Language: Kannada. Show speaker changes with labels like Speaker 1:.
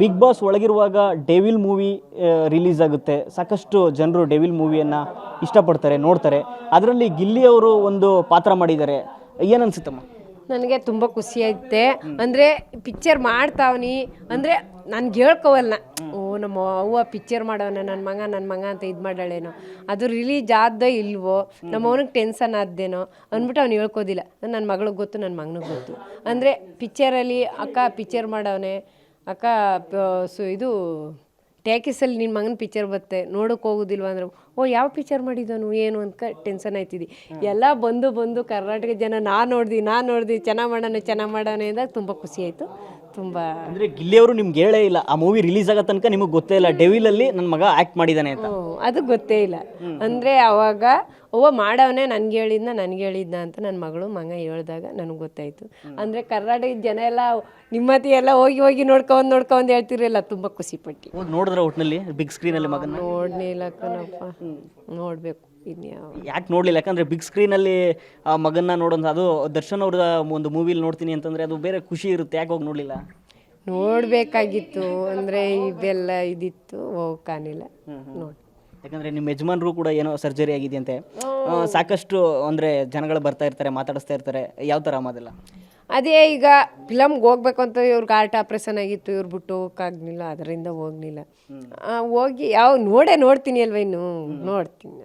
Speaker 1: ಬಿಗ್ ಬಾಸ್ ಒಳಗಿರುವಾಗ ಡೇವಿಲ್ ಮೂವಿ ರಿಲೀಸ್ ಆಗುತ್ತೆ. ಸಾಕಷ್ಟು ಜನರು ಡೆವಿಲ್ ಮೂವಿಯನ್ನು ಇಷ್ಟಪಡ್ತಾರೆ, ನೋಡ್ತಾರೆ. ಅದರಲ್ಲಿ ಗಿಲ್ಲಿ ಅವರು ಒಂದು ಪಾತ್ರ ಮಾಡಿದ್ದಾರೆ. ಏನನ್ಸುತ್ತಮ್ಮ?
Speaker 2: ನನಗೆ ತುಂಬ ಖುಷಿ ಐತೆ ಅಂದರೆ ಪಿಕ್ಚರ್ ಮಾಡ್ತಾವನಿ. ಅಂದರೆ ನನ್ಗೆ ಹೇಳ್ಕೋವಲ್ಲ ಓ, ನಮ್ಮ ಅವ್ವ ಪಿಕ್ಚರ್ ಮಾಡವನ ನನ್ನ ಮಗ ನನ್ನ ಮಗ ಅಂತ ಇದು ಮಾಡಾಳೇನೋ ಅದು ರಿಲೀಸ್ ಆದ್ದೋ ಇಲ್ವೋ? ನಮ್ಮ ಅವನಿಗೆ ಟೆನ್ಷನ್ ಆದ್ದೇನೋ? ಅಂದ್ಬಿಟ್ಟು ಅವ್ನು ಹೇಳ್ಕೋದಿಲ್ಲ. ನನ್ನ ಮಗಳಿಗೆ ಗೊತ್ತು ನನ್ನ ಮಗನಿಗೆ ಗೊತ್ತು. ಅಂದರೆ ಪಿಕ್ಚರಲ್ಲಿ ಅಕ್ಕ ಪಿಕ್ಚರ್ ಮಾಡವನೆ. ಅಕ್ಕ ಸು ಇದು ಟ್ಯಾಕಿಸಲ್ಲಿ ನಿನ್ನ ಮಗನ ಪಿಕ್ಚರ್ ಬರುತ್ತೆ ನೋಡೋಕೆ ಹೋಗೋದಿಲ್ವ ಅಂದ್ರೆ ಓ ಯಾವ ಪಿಕ್ಚರ್ ಮಾಡಿದನು ಏನು ಅಂತ ಟೆನ್ಷನ್ ಆಯ್ತಿದ್ದಿ ಎಲ್ಲ ಬಂದು ಬಂದು ಕರ್ನಾಟಕ ಜನ ನಾ ನೋಡ್ದಿ ನಾ ನೋಡ್ದಿ ಚೆನ್ನಾಗಿ ಮಾಡೋಣ ಚೆನ್ನಾಗಿ ಮಾಡೋಣ ಅಂದಾಗ ತುಂಬ ಖುಷಿ ಆಯಿತು. ತುಂಬ
Speaker 1: ಅಂದರೆ ಗಿಲ್ಲಿಯವರು ನಿಮ್ಗೆ ಹೇಳೇ ಇಲ್ಲ ಆ ಮೂವಿ ರಿಲೀಸ್ ಆಗೋ ತನಕ ನಿಮಗೆ ಗೊತ್ತೇ ಇಲ್ಲ ಡೆವಿಲಲ್ಲಿ ನನ್ನ ಮಗ ಆ್ಯಕ್ಟ್ ಮಾಡಿದ್ದಾನೆ ಅಂತ.
Speaker 2: ಅದು ಗೊತ್ತೇ ಇಲ್ಲ. ಅಂದರೆ ಅವಾಗ ಅವ್ವ ಮಾಡವನೇ ನನ್ಗೆ ಹೇಳಿದ್ನ ನನಗೆ ಹೇಳಿದ್ನ ಅಂತ ನನ್ನ ಮಗಳು ಮಗ ಹೇಳ್ದಾಗ ನನಗೆ ಗೊತ್ತಾಯಿತು. ಅಂದರೆ ಕರ್ನಾಟಕದ ಜನ ಎಲ್ಲ ನಿಮ್ಮತಿ ಎಲ್ಲ ಹೋಗಿ ಹೋಗಿ ನೋಡ್ಕೊಂಡು ನೋಡ್ಕೊಂಡು ಹೇಳ್ತಿರಲ್ಲ ತುಂಬ ಖುಷಿ ಪಟ್ಟು.
Speaker 1: ಹೋಗಿ ನೋಡಿದ್ರೆ ಒಟ್ಟಿನಲ್ಲಿ ಬಿಗ್ ಸ್ಕ್ರೀನಲ್ಲಿ ಮಗನ
Speaker 2: ನೋಡಲಿಲ್ಲ ಕಣಪ್ಪ. ನೋಡಬೇಕು ಇನ್ಯಾವ
Speaker 1: ಯಾಕೆ ನೋಡಲಿಲ್ಲ? ಯಾಕಂದರೆ ಬಿಗ್ ಸ್ಕ್ರೀನಲ್ಲಿ ಆ ಮಗನ್ನ ನೋಡೋದು ಅದು ದರ್ಶನ್ ಅವ್ರ ಒಂದು ಮೂವಿಲಿ ನೋಡ್ತೀನಿ ಅಂತಂದರೆ ಅದು ಬೇರೆ ಖುಷಿ ಇರುತ್ತೆ ಯಾಕೆ ಹೋಗಿ ನೋಡಲಿಲ್ಲ?
Speaker 2: ನೋಡಬೇಕಾಗಿತ್ತು ಅಂದರೆ ಇದೆಲ್ಲ ಇದಿತ್ತು ಹೋಗಕ್ಕಾನಿಲ್ಲ ನೋಡಿ
Speaker 1: ಯಾಕಂದರೆ ನಿಮ್ಮ ಯಜಮಾನರು ಕೂಡ ಏನೋ ಸರ್ಜರಿ ಆಗಿದೆ ಅಂತೆ. ಸಾಕಷ್ಟು ಅಂದರೆ ಜನಗಳು ಬರ್ತಾ ಇರ್ತಾರೆ ಮಾತಾಡಿಸ್ತಾ ಇರ್ತಾರೆ. ಯಾವ ಥರ ಅದೆಲ್ಲ?
Speaker 2: ಅದೇ ಈಗ ಫಿಲಮ್ಗೆ ಹೋಗ್ಬೇಕು ಅಂತ ಇವ್ರಿಗೆ ಹಾರ್ಟ್ ಆಪ್ರೇಷನ್ ಆಗಿತ್ತು ಇವ್ರು ಬಿಟ್ಟು ಹೋಗಕ್ಕಾಗ್ಲಿಲ್ಲ ಅದರಿಂದ ಹೋಗ್ಲಿಲ್ಲ. ಆ, ಹೋಗಿ ಯಾವ ನೋಡೇ ನೋಡ್ತೀನಿ ಅಲ್ವ ಇನ್ನು? ನೋಡ್ತೀನಿ.